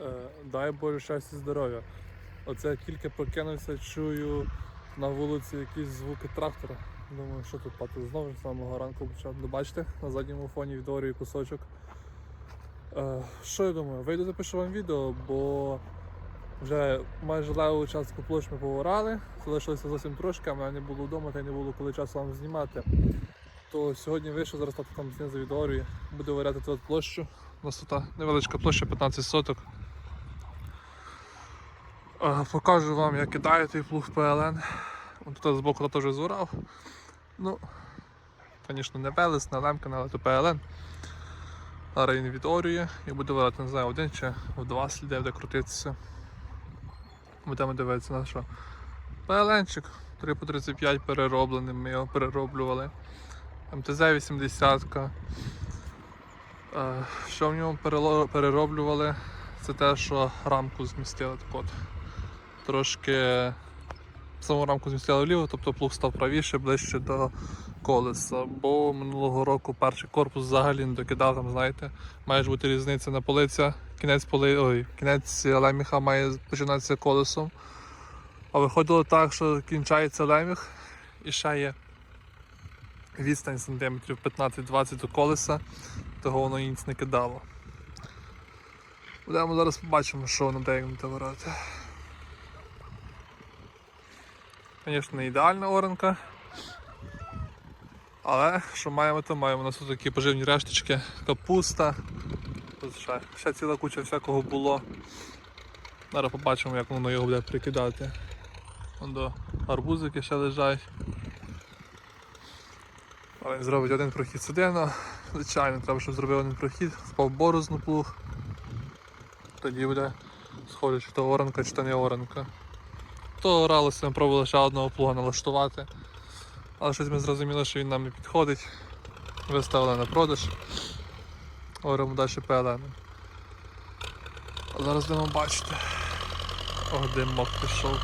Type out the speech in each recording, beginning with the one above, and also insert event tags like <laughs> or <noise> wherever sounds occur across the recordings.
Е, дай Боже щастя і здоров'я. Оце я тільки прокинувся, чую на вулиці якісь звуки трактора. Думаю, що тут пати знову з самого ранку почав. Ну, бачите, на задньому фоні відорює кусочок. Е, що я думаю? Вийду запишу вам відео, бо вже майже леву частку площ ми поворали, залишилося зовсім трошки, а мене не було вдома та й не було коли часу вам знімати. То сьогодні вийшов, зараз тато там знизу відорює, буде виряти тут площу. У нас тут невеличка площа 15 соток. Е, Покажу вам, як кидаю той плуг ПЛН. Тут збоку теж зорав. Ну, звісно, не Велес, не Лемкин, але то ПЛН. Зараз він відорює і буде вирати, не знаю, один чи в два сліди буде крутитися. Будемо дивитися на що. ПЛНчик 3 по 35 перероблений, ми його перероблювали. МТЗ-80. Е, Що в ньому перероблювали? Це те, що рамку змістили так от. Трошки саму рамку змістили вліво, тобто плуг став правіше, ближче до колеса. Бо минулого року перший корпус взагалі не докидав, там, знаєте, має ж бути різниця на полиця, кінець поли... Ой, кінець леміха має починатися колесом. А виходило так, що кінчається леміх і ще є відстань сантиметрів 15-20 до колеса, того воно ніц не кидало. Будемо зараз побачимо, що воно де буде вирати. Звісно, не ідеальна оранка. Але що маємо, то маємо. У нас тут такі поживні решточки, капуста. Тут ще, ще ціла куча всякого було. Зараз побачимо, як воно його буде прикидати. Вон до арбузики ще лежать. Але він зробить один прохід сюди, ну, звичайно, треба, щоб зробив один прохід, впав борозну плуг. Тоді буде схоже, чи то оранка, чи то не оранка. То ралися, ми пробували ще одного плуга налаштувати. Але щось ми зрозуміли, що він нам не підходить. Виставили на продаж. Говоримо далі ПЛН. Зараз будемо бачити. О, димок пішов.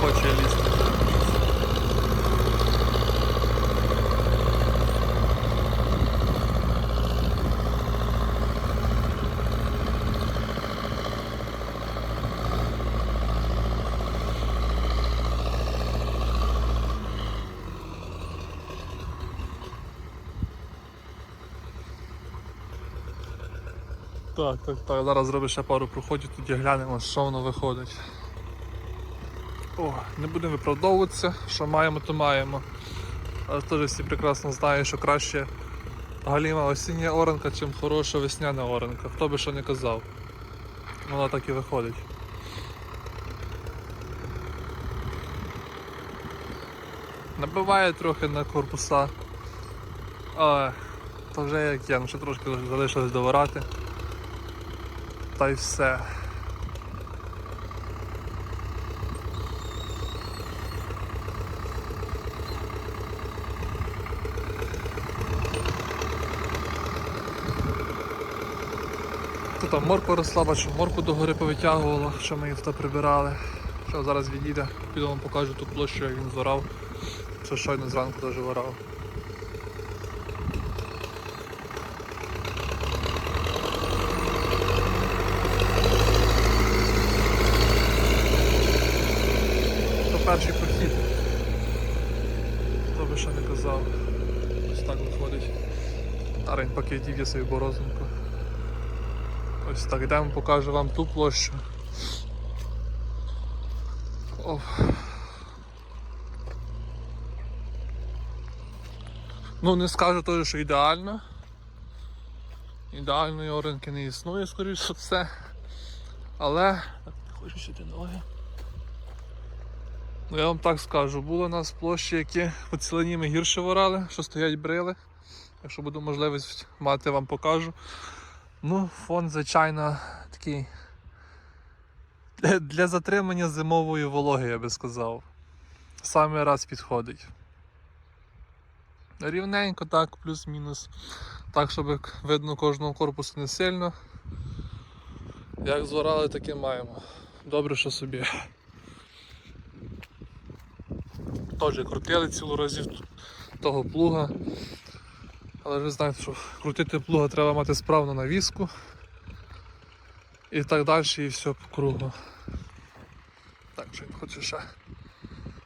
Хоче лізти. Так, так, так, зараз зробиш ще пару проходів, тоді глянемо, що воно виходить. О, не будемо виправдовуватися, що маємо, то маємо. Але теж всі прекрасно знають, що краще галіма осіння оранка, чим хороша весняна оранка. Хто би що не казав. Вона так і виходить. Набиває трохи на корпуса. Але то вже як є, ну ще трошки залишилось доварати. Та й все. Тут там морква росла, бачу, морку догори повитягувало, що ми її тут прибирали. Що зараз відійде, піду вам покажу ту площу, як він зорав. Що щойно зранку теж ворав. Перший прохід. Хто би ще не казав. Ось так виходить. Тарень поки дів'я свою борозинку. Ось так йдемо, покажу вам ту площу. О. Ну не скажу теж, що ідеально. Ідеальної оренки не існує, скоріше за все. Але... Так, не хочу сюди ноги. Ну я вам так скажу, були у нас площі, які по цілині ми гірше ворали, що стоять брили. Якщо буду можливість мати, вам покажу. Ну, фон, звичайно, такий <laughs> для, затримання зимової вологи, я би сказав. Саме раз підходить. Рівненько, так, плюс-мінус. Так, щоб видно кожного корпусу не сильно. Як зворали, так і маємо. Добре, що собі. Теж крутили цілу разів того плуга. Але ви знаєте, що крутити плуга треба мати справну навіску. І так далі, і все по кругу. Так, що він хоче ще.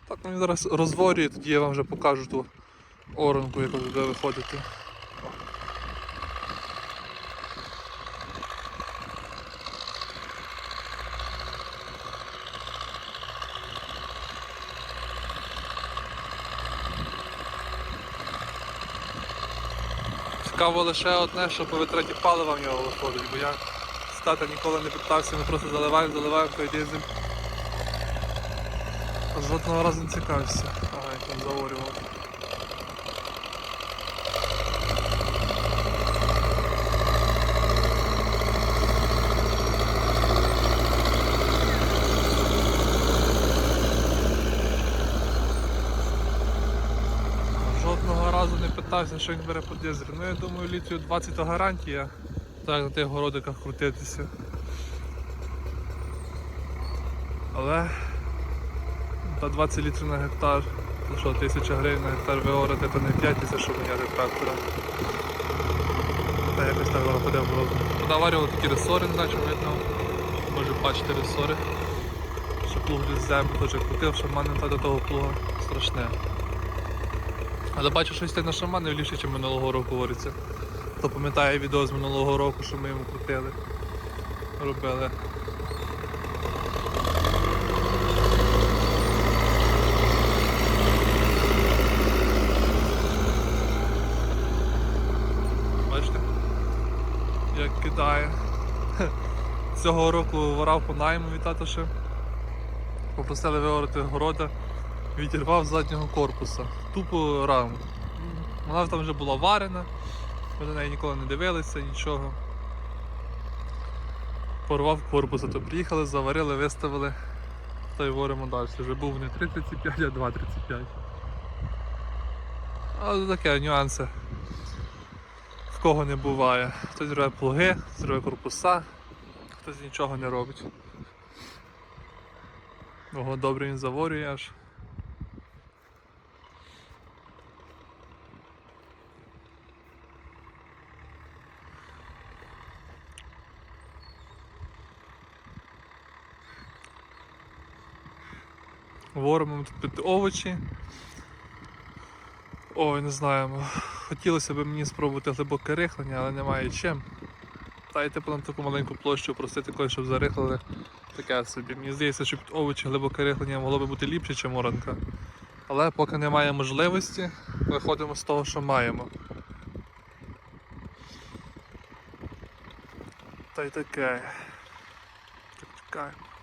Так, він зараз розворює, тоді я вам вже покажу ту оранку, яку буде виходити. Цікаво лише одне, що по витраті палива в нього виходить, бо я стати ніколи не питався, ми просто заливаємо, заливаємо, той дизель. Жодного разу не цікавився. Ага, я там заорював. Жодного разу питався, що він бере по дизель. Ну я думаю, літрів 20 то гарантія. Так, на тих городиках крутитися. Але та 20 літрів на гектар, то що, 1000 гривень на гектар виорати, то не 5 тисяч, щоб міняти трактора. Та якось так буде було. Подаварювали такі ресори, не чому видно. Може бачити ресори. Що плуг десь землю теж крутив, шаман та до того плуга страшне. Але бачу, щось що на шамани ліпше, ніж минулого року говориться. Хто пам'ятає відео з минулого року, що ми йому крутили, робили. Бачите? Як кидає. Цього року ворав по найму від тата ще. Попросили виорати города, відірвав з заднього корпуса. Тупо раму. Вона там вже була варена, ми на неї ніколи не дивилися, нічого. Порвав корпус, то приїхали, заварили, виставили, та й воримо далі. Вже був не 3,35, а 2,35. Але таке нюанси. В кого не буває. Хтось зриває плуги, зриває корпуса, хтось нічого не робить. Ого, добре він заворює аж. Воримо тут під овочі. Ой, не знаю. Хотілося б мені спробувати глибоке рихлення, але немає чим. Та й типу на таку маленьку площу просити когось, щоб зарихлили. Таке собі. Мені здається, що під овочі глибоке рихлення могло би бути ліпше, ніж оранка. Але поки немає можливості, виходимо з того, що маємо. Та й таке. Так чекаємо.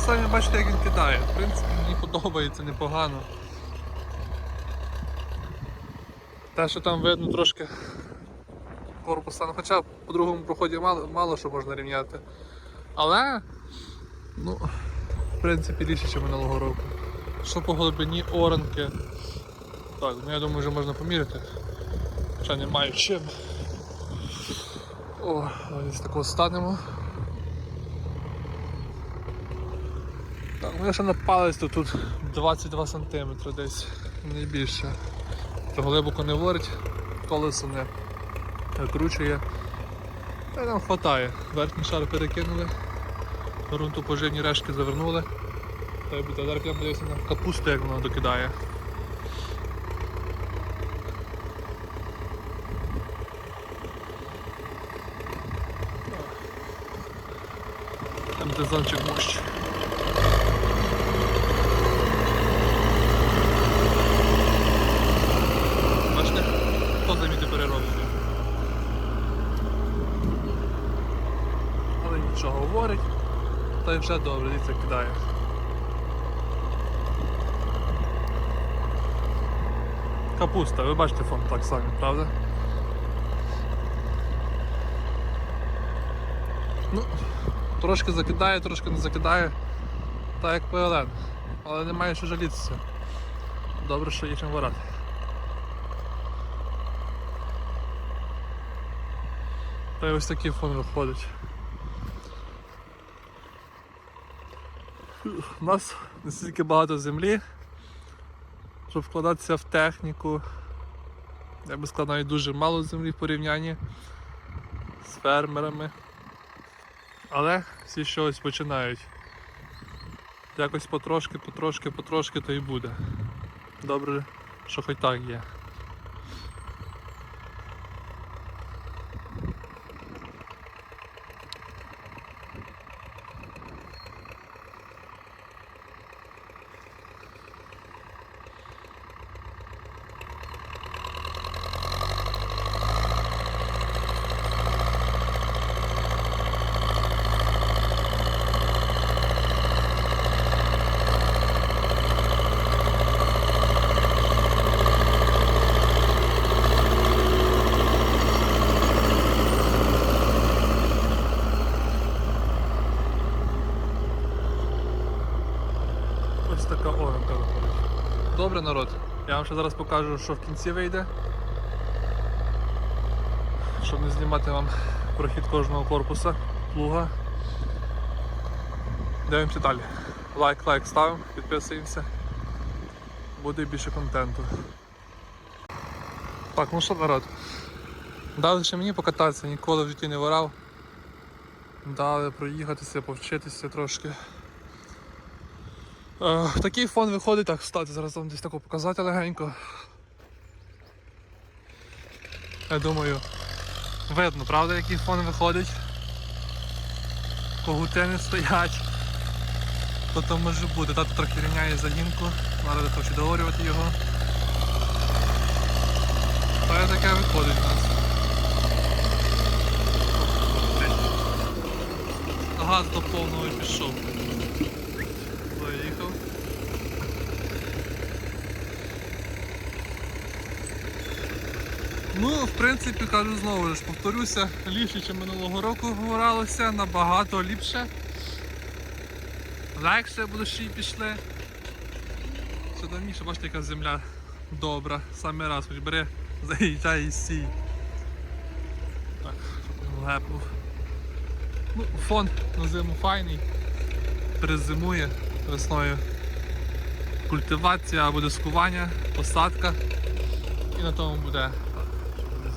Самі бачите, як він кидає. В принципі, мені подобається непогано. Те, що там видно трошки корпуса, ну хоча по другому проході мало, мало що можна рівняти. Але, ну, в принципі, ліпше, ніж минулого року. Що по глибині оранки. Так, ну я думаю, вже можна поміряти. Хоча не маю чим. О, ось такого станемо. Ну, на палець, то тут 22 см десь не більше. То глибоко не ворить, колесо не накручує. Та й нам вистачає. Верхній шар перекинули, грунту поживні решки завернули. Та й буде зараз дивився на капусту, як вона докидає. Там дизончик мощ. Та й вже добре, дивіться, кидає. Капуста, ви бачите фон так самі, правда? Ну, трошки закидає, трошки не закидає, так як ПЛН. Але немає що жалітися. Добре, що є чим варати. Та й ось такий фон виходить. У нас настільки багато землі, щоб вкладатися в техніку. Я би сказав, навіть дуже мало землі в порівнянні з фермерами. Але всі щось починають. Якось потрошки, потрошки, потрошки то й буде. Добре, що хоч так є. Ось така виходить. Добре, народ. Я вам ще зараз покажу, що в кінці вийде. Щоб не знімати вам прохід кожного корпуса, плуга. Дивимося далі. Лайк, лайк ставимо, підписуємося. Буде більше контенту. Так, ну що народ. Дали ще мені покататися, ніколи в житті не вирав. Дали проїхатися, повчитися трошки. Е, такий фон виходить, так, стати, зараз вам десь тако показати легенько. Я думаю, видно, правда, який фон виходить. Когутини стоять. То то може бути. Тато трохи рівняє загінку, треба трохи договорювати його. Та таке виходить у нас. Газ до повного пішов. Ну, в принципі, кажу знову ж, повторюся, ліпше, ніж минулого року говорилося, набагато ліпше. Легше будущі пішли. Що давніше, бачите, яка земля добра. Саме раз, хоч бери, заїжджай і сій. Так, щоб не. Ну, фон на зиму файний. Перезимує весною. Культивація або дискування, посадка. І на тому буде.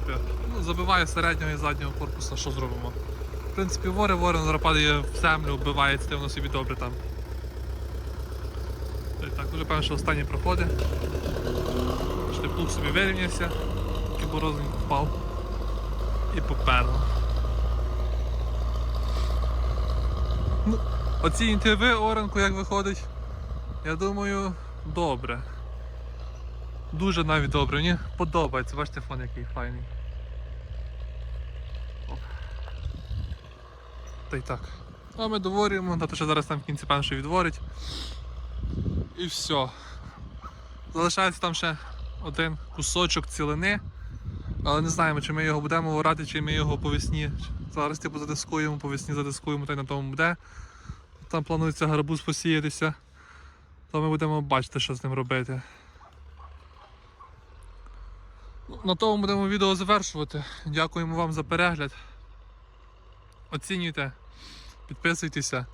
Збив. Ну, забиває середнього і заднього корпуса, що зробимо. В принципі, вори ворон зараз падає в землю, вбивається, воно собі добре там. Так, дуже певно, що останні проходи. Що плуг собі вирівнявся, кіборозник впав і поперло. Ну, оцінюйте ви оранку, як виходить. Я думаю, добре. Дуже навіть добре. Мені подобається. Бачите фон який файний. Та й так. А ми доворюємо, тато ще зараз там в кінці певно, що відворить. І все. Залишається там ще один кусочок цілини. Але не знаємо, чи ми його будемо орати, чи ми його по весні. Зараз типу задискуємо, по весні задискуємо, та й на тому буде. Там планується гарбуз посіятися. То ми будемо бачити, що з ним робити. На тому будемо відео завершувати. Дякуємо вам за перегляд. Оцінюйте, підписуйтеся.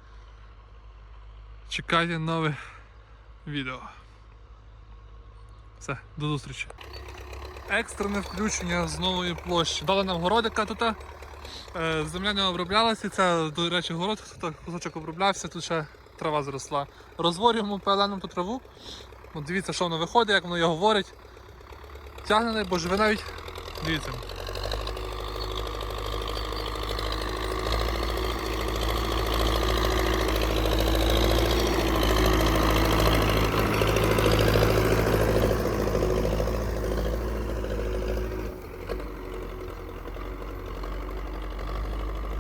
Чекайте нових відео. Все, до зустрічі. Екстрене включення з нової площі. Дали нам городика тут. е, Земля не оброблялася, це, до речі, город, кусочок оброблявся, тут ще трава зросла. Розворюємо пеленом ту траву. От дивіться, що воно виходить, як воно його говорить підтягнений, бо живе навіть... Дивіться.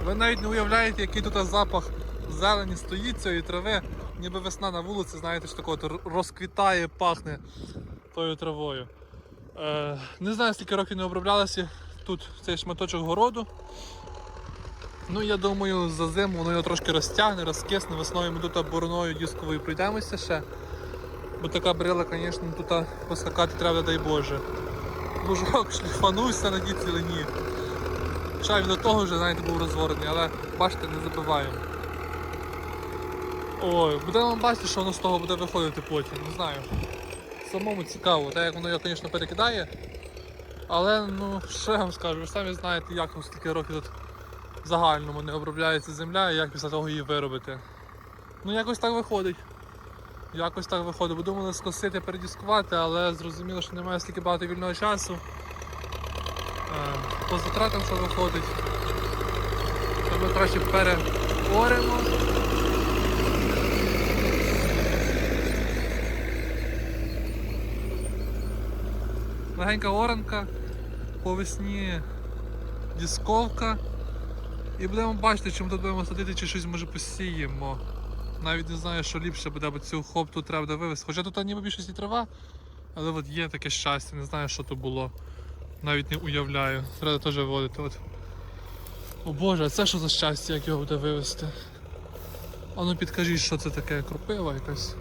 Ви навіть не уявляєте, який тут запах зелені стоїть цієї трави, ніби весна на вулиці, знаєте, що такого розквітає, пахне тою травою. Е, не знаю, скільки років не оброблялося тут цей шматочок городу. Ну, я думаю, за зиму воно його трошки розтягне, розкисне, весною ми тут бороною дисковою пройдемося ще. Бо така брила, звісно, тут поскакати треба, дай Боже. Лужок шліфанувся на дій цілий ні. Чай до того вже, знаєте, був розворений, але бачите, не забиваємо. Ой, будемо бачити, що воно з того буде виходити потім, не знаю. Самому цікаво, так як воно його, звісно, перекидає. Але ну, що я вам скажу, ви ж самі знаєте, як ось стільки років тут в загальному не обробляється земля і як після того її виробити. Ну якось так виходить. Якось так виходить. Бо думали скосити, передіскувати, але зрозуміло, що немає стільки багато вільного часу. Е, По затратам що виходить. Ми краще переоримо. Легенька оранка, по весні дісковка. І будемо бачити, чим тут будемо садити, чи щось може посіємо. Навіть не знаю, що ліпше буде, бо цю хопту треба буде вивезти. Хоча тут ніби більшості трава, але от є таке щастя, не знаю, що то було. Навіть не уявляю. Треба теж виводити. От. О Боже, а це що за щастя, як його буде вивезти? А ну підкажіть, що це таке? Кропива якась?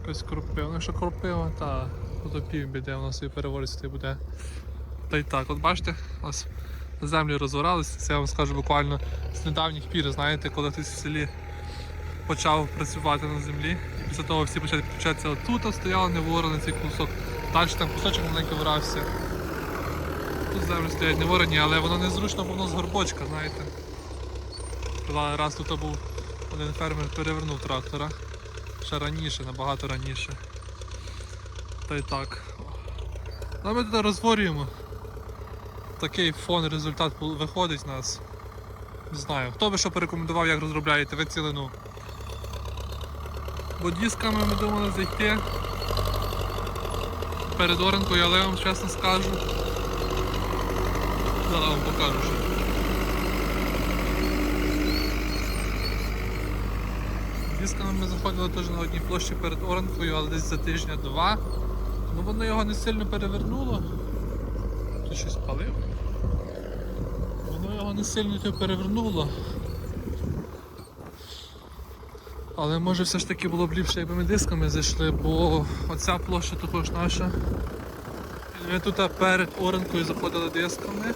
Якась кропива. Ну якщо кропива, та то півбіде, воно собі переводиться і буде. Та й так, от бачите, ось землі розоралися, це я вам скажу буквально з недавніх пір, знаєте, коли хтось в селі почав працювати на землі. І після того всі почали підключатися отут, стояли неворений цей кусок. Далі там кусочок маленький вирався. Тут землі стоять неворені, але воно незручно, бо воно з горбочка, знаєте. Була- Раз тут був один фермер перевернув трактора. Ще раніше, набагато раніше. Та й так. Ну, ми тут розворюємо. Такий фон результат виходить у нас. Не знаю. Хто би що порекомендував, як розробляєте ви цілину. Бо дисками ми думали зайти перед оренкою, але я вам чесно скажу. Зараз вам покажу що. Дисками ми заходили теж на одній площі перед оренкою, але десь за тижня-два. Ну воно його не сильно перевернуло. Тут щось палив. Воно його не сильно то перевернуло. Але може все ж таки було б ліпше, якби ми дисками зайшли, бо оця площа також наша. Ми тут перед оренкою заходили дисками.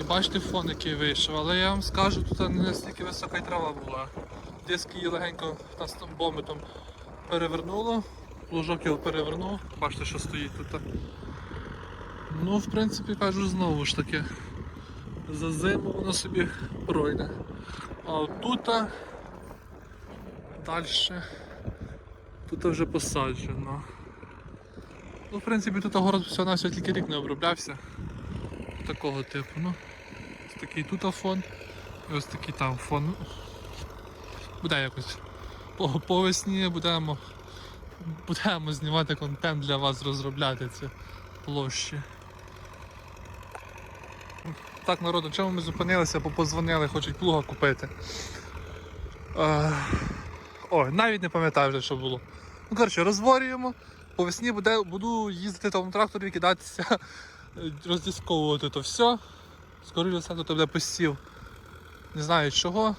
І бачите фон, який вийшов, але я вам скажу, тут не настільки висока й трава була. Диски її легенько та з бомбитом перевернуло, лужок його перевернув, бачите, що стоїть тут. Ну, в принципі, кажу знову ж таки, за зиму воно собі пройде. А тут далі тут вже посаджено. Ну, в принципі, тут город всього на тільки рік не оброблявся. Такого типу. Ну, ось такий тут фон і ось такий там фон. Буде якось. По, по весні будемо, будемо знімати контент для вас, розробляти ці площі. Так, народ, на чому ми зупинилися, бо позвонили, хочуть плуга купити. Е, Ой, навіть не пам'ятаю вже, що було. Ну, коротше, розворюємо. По весні буде, буду їздити тому тракторі, кидатися, роздісковувати то все. Скоріше все, тут буде посів. Не знаю чого.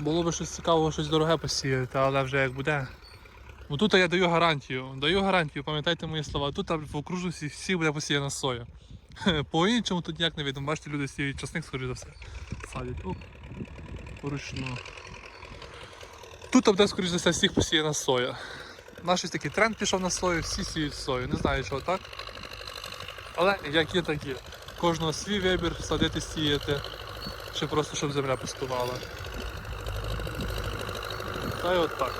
Було б щось цікавого, щось дороге посіяти, але вже як буде. Бо тут я даю гарантію. Даю гарантію, пам'ятайте мої слова. Тут в окружності всі буде посіяна соя. <laughs> По-іншому тут ніяк не видно. Бачите, люди сіють часник, скоріше за все. Садять. Оп. Вручну. Тут буде, скоріше за все, всіх посіяна соя. Наш ось такий тренд пішов на сою, всі сіють сою. Не знаю, чого так. Але як є, так є. Кожного свій вибір, садити, сіяти, чи просто щоб земля пустувала. хай отак.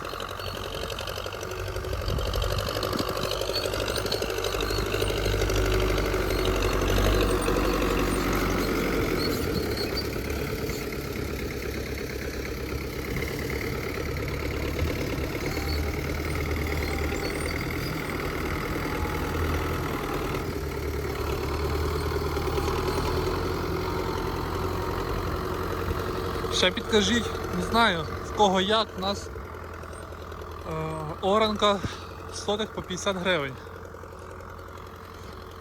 Ще підкажіть, не знаю. Кого як, у нас е, оранка сотих по 50 гривень.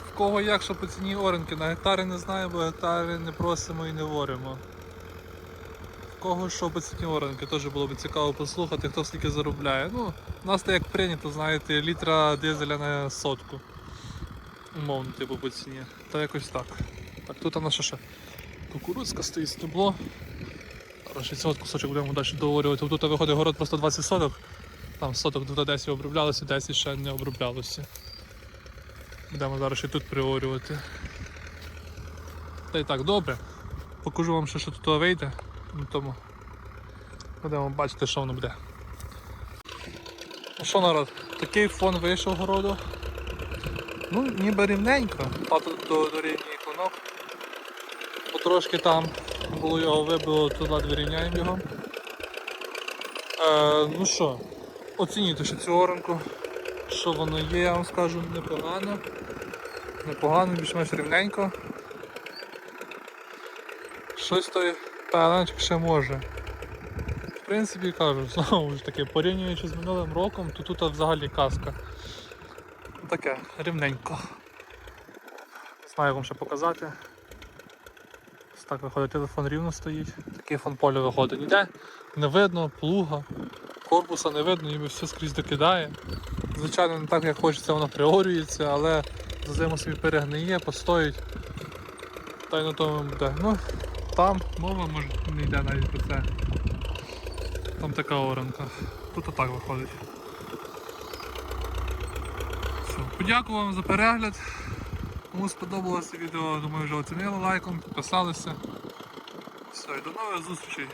В кого як, що по ціні оранки, на гектари не знаю, бо гектари не просимо і не воримо. В кого що по ціні оранки, теж було б цікаво послухати, хто скільки заробляє. Ну, у нас так як прийнято, знаєте, літра дизеля на сотку. Умовно, типу по ціні. Та якось так. Так, тут у нас ще кукурудзка стоїть стебло. Зараз ще цей от кусочок будемо далі договорювати. Тут виходить город просто 20 соток. Там соток тут 10 оброблялося, 10 ще не оброблялося. Будемо зараз ще тут приорювати. Та й так, добре. Покажу вам ще, що тут вийде. Тому будемо бачити, що воно буде. Ну що народ, такий фон вийшов городу. Ну, ніби рівненько, тут до, до рівні клинок. Потрошки там було його вибило, туди вирівняємо його. Е, ну що, оцініть ще цю оранку, що воно є, я вам скажу, непогано. Непогано, більш-менш рівненько. Щось той пеленчик ще може. В принципі, кажу, <laughs> знову ж таки, порівнюючи з минулим роком, то тут взагалі казка. Таке, рівненько. Не знаю, як вам ще показати. Так виходить, телефон рівно стоїть. Такий фон поля виходить. Ніде не видно, плуга, корпуса не видно, ніби все скрізь докидає. Звичайно, не так, як хочеться, воно приорюється, але за зиму собі перегниє, постоїть. Та й на тому буде. Ну, там мова може не йде навіть про це. Там така оранка. Тут отак виходить. Все, подякую вам за перегляд. Кому сподобалося відео, думаю, вже оцінили лайком, підписалися. Все, і до нових зустрічей.